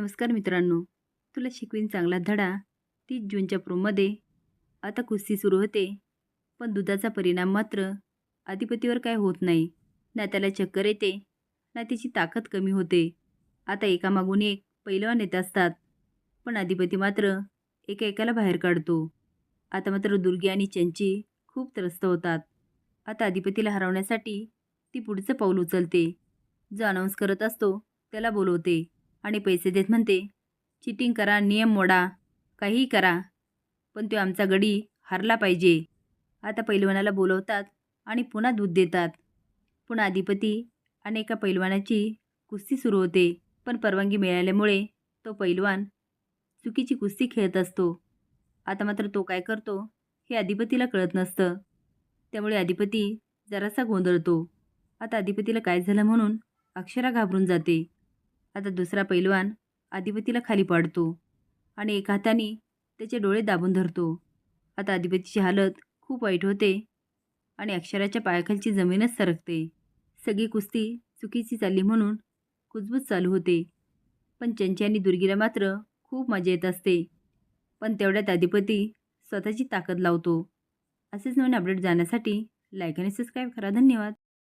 नमस्कार मित्रांनो. तुला शिकवीन चांगला धडा तीस जूनच्या प्रोमध्ये. आता कुस्ती सुरू होते. पण दुधाचा परिणाम मात्र अधिपतीवर काय होत नाही. ना त्याला चक्कर येते. ना त्याची ताकद कमी होते. आता एकामागून एक पैलवान येत असतात. पण अधिपती मात्र एका एकाला बाहेर काढतो. आता मात्र दुर्गी आणि चंची खूप त्रस्त होतात. आता अधिपतीला हरवण्यासाठी ती पुढचं पाऊल उचलते. जो अनाऊन्स करत असतो त्याला बोलवते. आणि पैसे देत म्हणते चिटिंग करा नियम मोडा काहीही करा पण तो आमचा गडी हारला पाहिजे. आता पैलवानाला बोलवतात आणि पुन्हा दूध देतात. पुन्हा अधिपती आणि एका पैलवानाची कुस्ती सुरू होते पण परवानगी मिळाल्यामुळे तो पैलवान चुकीची कुस्ती खेळत असतो. आता मात्र तो काय करतो हे अधिपतीला कळत नसतं. त्यामुळे अधिपती जरासा गोंधळतो. आता अधिपतीला काय झालं म्हणून अक्षरा घाबरून जाते. आता दुसरा पैलवान अधिपतीला खाली पाडतो आणि एका हाताने त्याचे डोळे दाबून धरतो. आता अधिपतीची हालत खूप वाईट होते आणि अक्षराच्या पायाखालची जमीनच सरकते. सगळी कुस्ती चुकीची चालली म्हणून कुजबूज चालू होते. पण चंची आणि दुर्गीला मात्र खूप मजा येत असते. पण तेवढ्यात अधिपती स्वतःची ताकद लावतो. असेच नवीन अपडेट जाण्यासाठी लाईक आणि सबस्क्राईब करा. धन्यवाद.